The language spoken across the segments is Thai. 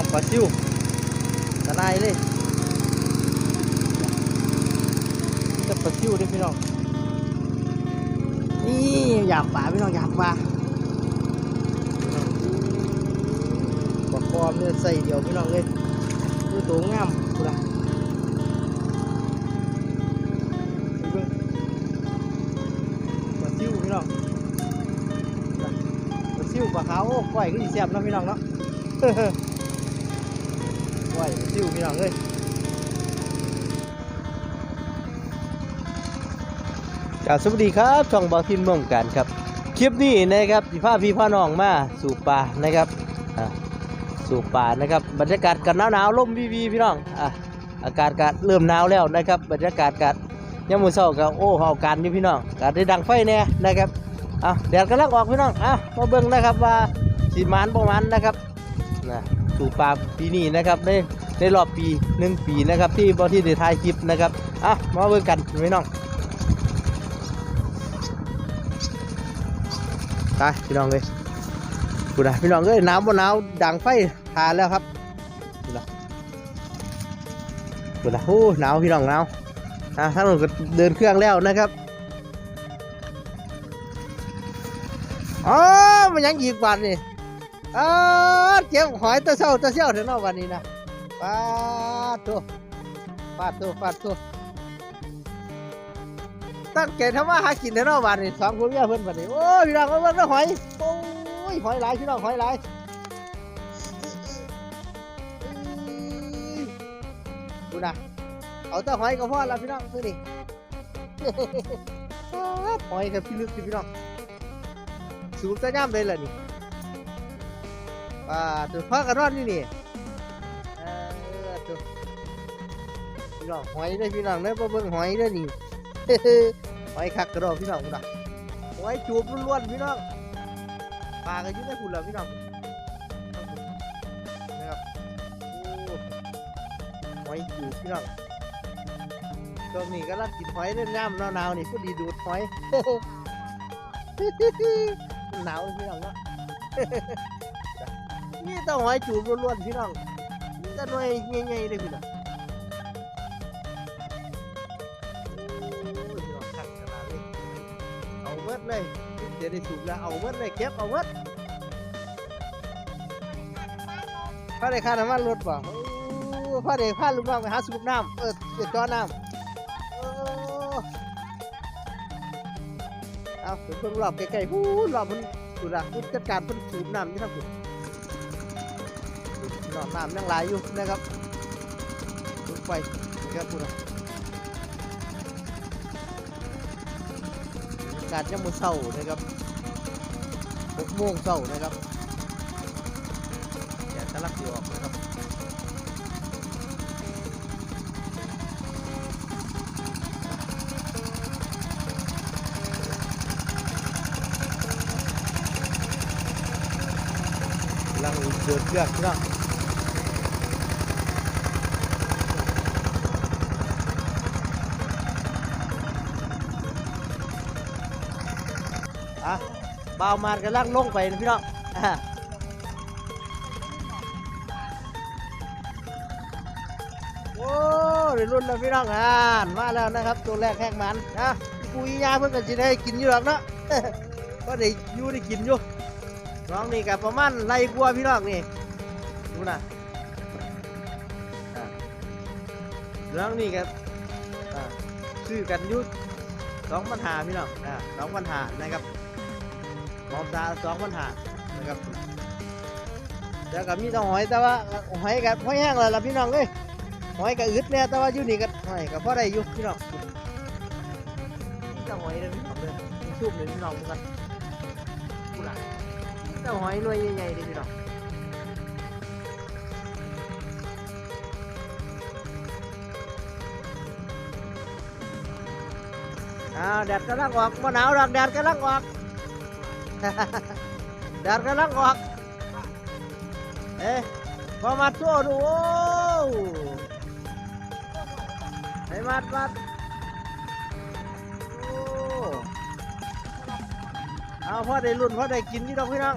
องปลาซิวตะไนเลยจะปลาซิวด้อพี่น้อง นี่อยากปลาพี่น้องอยากปลาปลาคอมเนี่ยใส่เดียวพี่น้องเลยดูตัวงามกูละปลาซิวพี่น้องปลาซิวปลาขาวโอ้ก้อยก็ดีแซ่บนะพี่น้องเนาะ ก้อยปลาซิวพี่น้องเอ้ยกาสวัสดีครับช่องบอทินม่วงกันครับ คลิปนี้นะครับพี่พาพี่พ่อน้องมาสู่ป่านะครับอ่าสู่ป่านะครับบรรยากาศกันหนาวๆลมวีวีพี่น้องอะอากาศก็เริ่มหนาวแล้วนะครับ บรรยากาศก็ยังมือเช้าก็โอ้เฮากันอยู่พี่น้องก็ได้ดังไฟแน่นะครับอะแดดกำลังออกพี่น้องอะมาเบิ่งนะครับว่าสีมันประมาณนะครับนะ สู่ปลาปีนี้นะครับในในรอบปีหนึ่งปีนะครับ ที่บอที่ได้ถ่ายคลิปนะครับอะมาเบิ่งกันพี่น้องไปพี่น้องเลยกูนะพี่น้องเอ้ยหนาวบ่หนาวดังไฟทานแล้วครับกูนะกูนะโอ้หนาวพี่น้องหนาวอะท่านก็เดินเครื่องแล้วนะครับอ๋อมันยังอีกวันนี่ เออเจ็บหอยตะเศร้าตะเศร้าเถึงนอกวันนี้นะปาดตัวปาดตัวปาดตัวตั้งใจทำมาหากินเถึงนอกวันนี้สองคนเมียเพิ่อนวันนี้โอ้ยพี่น้องเอาเบิ่งเด้อหอยโอ้ยหอยหลายพี่น้องหอยหลายดูนะเอาแต่หอยก็พอแล้วพี่น้องซื้อนี่หอยกับพี่ลึกพี่น้องสูบจะย่ำเลยล่ะนี่ อ่าตัวพักกันนอนนี่นี่เออตัวพี่น้องหอยด้อพี่น้องเด้อมาเบิ่งหอยด้อนี่หอยคักกระดอกพี่น้องพุ่นน่ะหอยจูบล้วนๆพี่น้องปลาก็อยุ่ในพุ่นแล้วพี่น้องนะครับโอ้หอยจูบพี่น้องตรงนี้ก็รักกินหอยเล่นย่ำหนาวๆนี่ก็ดีดูดหอยหนาวพี่น้องเนาะ นี่ต้องหอยจูบล้วนๆพี่น้องนี่ก็หน่วยใหญ่ๆเลยพี่น้องโอ้ยพี่น้องคักขนาเอาเบิดเลยเดี๋ยวได้สูบแล้วเอาเบิดเลยเก็บเอาเบิดพระเดชค่าน้ำมันรถป่ะพระเดชพาลูกน้องไปหาสูบน้ำเออเดี๋ยวจอน้ำเอาเพิ่งรอบใกล้ๆพูดรอบมันสุดอะผู้จัดการเพิ่นสูบน้ำนี่ครับผมหล อดน้ำยังไหลอยู่นะครับลงไปนะครับพูดกาศยามมื้อเช้านะครับหกโมงเช้านะครับแดดกำลังสิออกนะครับกำลังเดินเลืองพี่น้อง อะบ่าวมานกำลังลงไปนะพี่น้องอะโอ้ได้รุ่นแล้วพี่น้องอ่านมาแล้วนะครับ ตัวแรกแห้งมันนะปุยยาเพิ่งกันสิได้กินอยู่หรอกเนาะก็ได้อยู่ได้กินอยู่น้องนี่กับประมาณไรกลัวพี่น้องนี่ดูนะน้องนี่กับซื้อกันยุสองปัญหาพี่น้องอ่าสองปัญหานะครับ มองตาสองปัญหานะครับแล้วก็มีแต้องหอยแต่ว่าหอยกับหอยแห้งแล้วล่ะพี่น้องเอ้ยหอยกับอึดเนี่ยแต่ว่าอยู่นี่ก็หอยกับพ่อได้อยู่พี่น้องแต้องหอยเลยพี่น้องเลยชุบเลยพี่น้องกันกูหละเจ้าหอยหน่วยใหญ่ๆดิพี่น้องอ้าวแดดกำลังออกมาหนาวหรอกแดดกำลังออก แดดกำลังออกเอ๊ะพอมาตัวดูโอ้ให้มัดมัดโอ้เอาพ่อได้รุ่นพ่อได้กินนี่ดอกพี่น้อง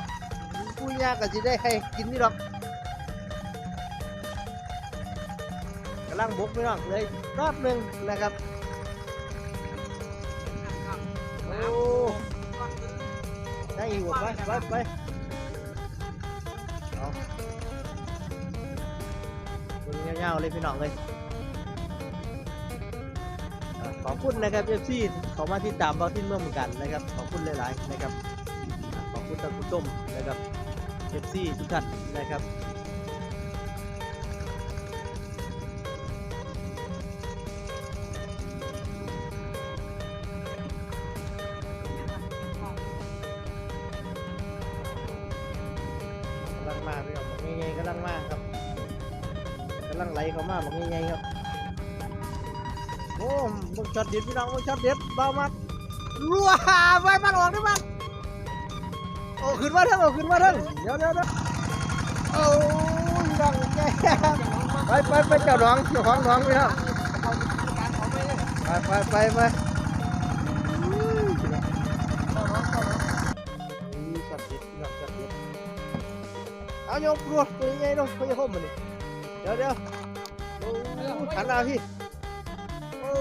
ปุ้ยาก็สิได้ให้กินนี่ดอกำลังบุกพี่น้องเลยรอบหนึ่งนะครับ ได้อยู่ไปไปไปเอาเบิ่งยาวๆเลยพี่น้องเลยขอบคุณนะครับเอฟซีขอมาที่ตามเบาที่เมื่อเหมือนกันนะครับ ขอบคุณหลาย ๆ นะครับ ขอบคุณท่านผู้ชมนะครับเอฟซีทุกท่านนะครับ มาพี่น้องบอกง่ายๆกำลังมาครับกำลังไหลเข้ามาบอกง่ายๆครับโอ้มึงช็อตเด็ดพี่น้องมึงช็อตเด็ดเบามากรัวไฟมันออกได้มั้งโอ้ขึ้นมาเถอะโอ้ขึ้นมาเถอะเดี๋ยวเดี๋ยวเดี๋ยวโอ้ยดังแก่ไปไปไปเจ้าหนองเจ้าของหนองพี่น้องไปไปไปไป เอาโยกรัวตัวใหญ่ๆเนาะเขาจะเข้ามาเลยเดี๋ยวเดี๋ยวโอ้หันหน้าพี่โอ้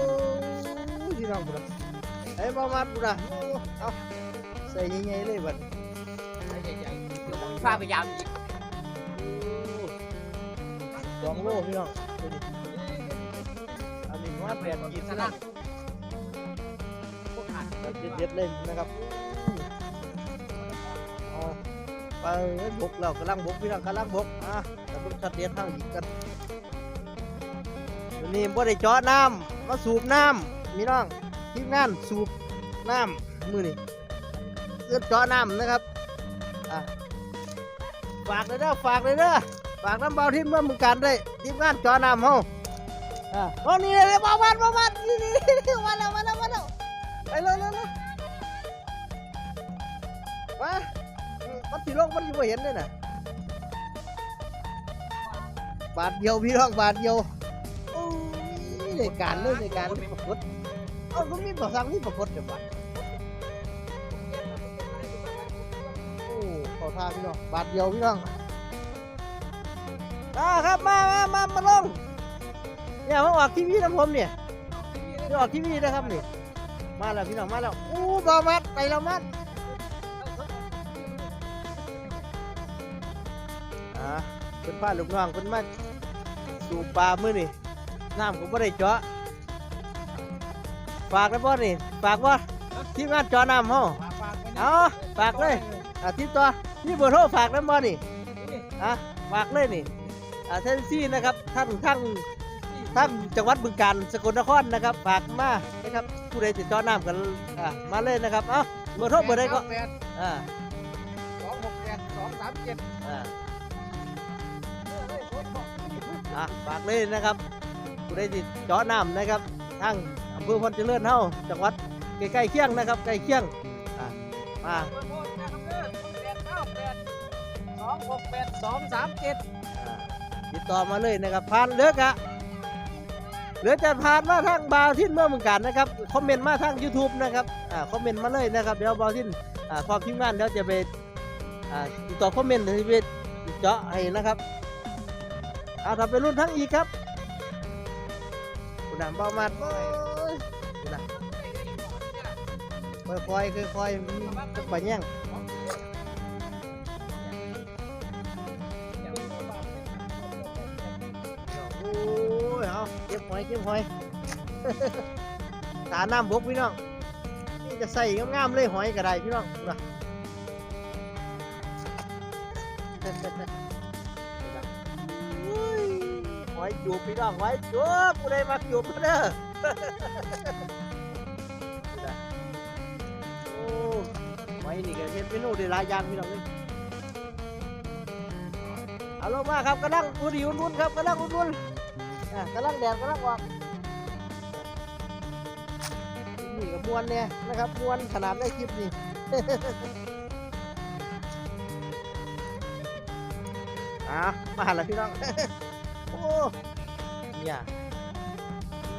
ที่น้องบุระไอ้ประมาณบุระโอ้เอาใส่ใหญ่ๆเลยบัดพาไปยามอีกสองโลพี่น้องตัวนี้อันนี้ว่าแปดกินสนะคลัรับดพวกหันเด็ดๆเลยนะครับเอา ไปบกเรากำลังบกพี่น้องกำลังบกอะแต่เพิ่งชัดเด็ดทางอีกกันตัวนี้บ่ได้เจาะน้ำมาสูบน้ำพี่น้องทีมงานสูบน้ำมือนี่เอื้อเจาะน้ำนะครับอะฝากเลยเด้อฝากเลยเด้อฝากน้ำเบาที่เมื่อมึงการได้ทีมงานเจาะน้ำเฮาอะโอ้นี่เลยบ้าบ้านบ้าบ้านนี่นี่นี่มาแล้วมาแล้วมาแล้วไปเลยเลยเลยมา มมันสีลงมันอยู่บ่เห็นเลยน่ะบาทเดียวพี่น้องบาทเดียวโอ้ยในการเลยในการปรากฏเอ้าก็มีประสังมีปรากฏเดี๋ยวบัดโอ้ขอทานพี่น้องบาทเดียวพี่น้องมาครับมามามามาลงเนี่ยมาออกทีวีนะผมเนี่ยจะออกทีวีนะครับนี่มาแล้วพี่น้องมาแล้วอู้บามัดไปแล้วมัด อ่าเป็นพาลูกน้องเป็นมาสูบปลามื้อนี่น้ำผมไม่ได้เจาะฝากนะบ่นี่ฝากบ่ทีมงานเจาะน้ำเฮาเอาฝากเลยอาทิตย์ต่อนี่เบอร์โทรฝากน้ำบอนี่อะฝากเลยนี่อ่าท่านซี่นะครับท่านทั้งทั้งจังหวัดบึงกาฬสกลนครนะครับฝากมานะครับผู้ใดติดต่อน้ำกันอะมาเลยนะครับเอ้าเบอร์โทรเบอร์ใดก็แปดอ่าสองหกแปดสองสามเจ็ดอ่า อะฝากเลยนะครับผู้ใดติดต่อน้ำนะครับทั้งอำเภอพนเจริญเฮาจังหวัดใกล้ๆเคียงนะครับใกล้เคียงอะมาเบอร์โทรนะครับเด้อแปดเก้าแปดสองหกแปดสองสามเจ็ดอ่าติดต่อมาเลยนะครับผ่านเลือกอะเหลือจะผ่านมาทางบาวทินเมื่อเหมือนกันนะครับคอมเมนต์มาทาง YouTube นะครับอ่าคอมเมนต์มาเลยนะครับเดี๋ยวบาวทินอ่าความทีมงานเดี๋ยวจะไปอ่าติดต่อคอมเมนต์ที่ไปเจาะให้นะครับ เอาทำไปรุ่นทั้งอีกครับคุณนำเบามาดโอ้ยคุณนำค่อยๆค่อยจะไปแย่งโอ้ยเอาเก็บหอยเก็บหอยตาน้ำบกพี่น้องนี่จะใส่งามๆเลยหอยก็ได้พี่น้องนะ อยจูบพี่น้องหอยจูบผู้ใดมักจูบเด้อโอ้หอยนี่ก็เฮ็ดเมนูได้หลายอย่างพี่น้องเลยเอาลงมาครับกำลังอุ่นอุ่นๆครับกำลังอุ่นๆอะกำลังแดดกำลังออกนี่ก็มวนเนี่ยนะครับมวนขนาดได้คลิปนี่อะมาแล้วพี่น้อง โอ้เนี่ย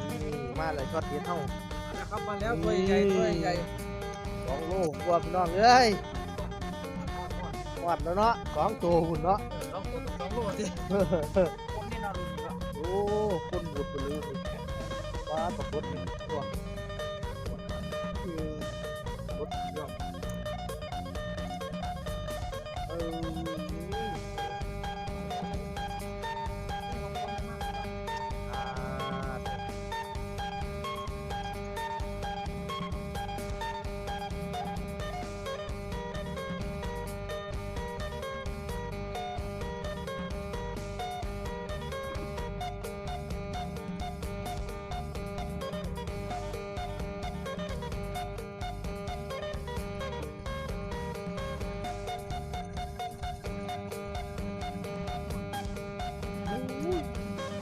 นี่มาเลยช็อตเดียวเท่านะครับมาแล้วตัวใหญ่ตัวใหญ่สองโลกว่าพี่น้องเอ้ยวัดแล้วเนาะสองตัวหุ่นเนาะสองตัวสองโลสิผมนี่นอนดูดีกว่าโอ้อ้คนบุดไปเลยว้าตกรถนี่ตัวอืมรถเยอะเอออ่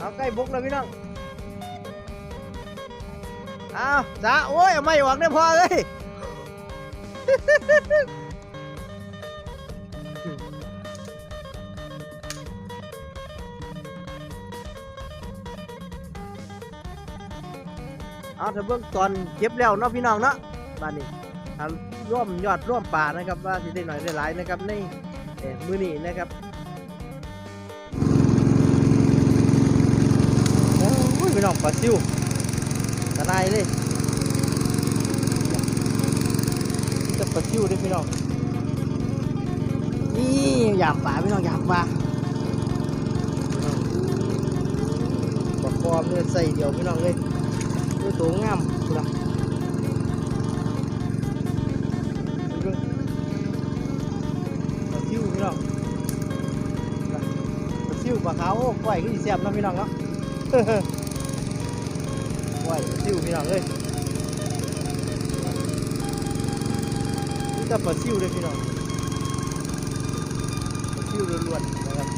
เอาใกล้บุกแล้วพี่น้องเอาจ้าโอ้ยไม่หวังได้พอเลยเอาถ้าเบื้องตอนเก็บแล้วเนาะพี่น้องเนาะบ้านนี้ร่วมยอดร่วมป่านะครับว่าสิได้หน่อยได้หลายนะครับในมือนี้นะครับ อ้ยพี่น้องปลาซิวกระไดเลยจะปลาซิวเด้วยพี่น้อง นี่อยากปลาพี่น้องอยากปลาปลาคอมเนี่ยใส่เดียวพี่น้องเลยด้วยตัวงามพี่น้องปลาซิวพี่น้องปลาซิวปลาขาวโอ้ยก็อีแซ่บนะพี่น้องเนาะ ไหวซิวพี่น้องเอ้ยนี่ก็ปลาซิวเลยพี่น้องปลาซิวล้วนๆนะครับ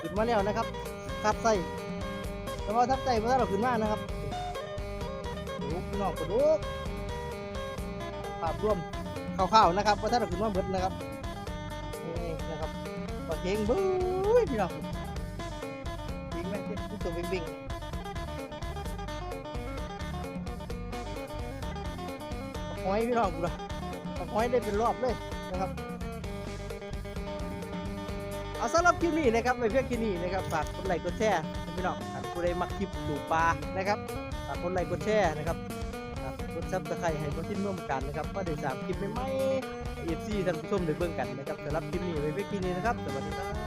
ขึ้นมาแล้วนะครับทับไส้แต่ว่าทับไส้เมื่อเราขึ้นมานะครับดูพี่น้องกระดูกภาพรวม คร่าวๆนะครับว่าถ้าเราขึ้นมาเบิดนะครับนี่นะครับปลาเค็งบู๊ยพี่น้องวิ่งแม่งที่ตัววิ่งวิ่งหอยพี่น้องกูละหอยได้เป็นรอบเลยนะครับเอาสำหรับคลิปนี้นะครับในเพียงคลิปนี้นะครับฝากกดไลค์กดแชร์พี่น้องหากผู้ใดมักคลิปดูปลานะครับฝากกดไลค์กดแชร์นะครับ ซับสไครต์ให้คนที่ร่วมกันนะครับก็ได้สามคลิปใหม่ๆเอฟซีท่านผู้ชมได้เบิ่งกันนะครับสำหรับคลิปนี้ไว้เพียงแค่นี้นะครับสวัสดีครับ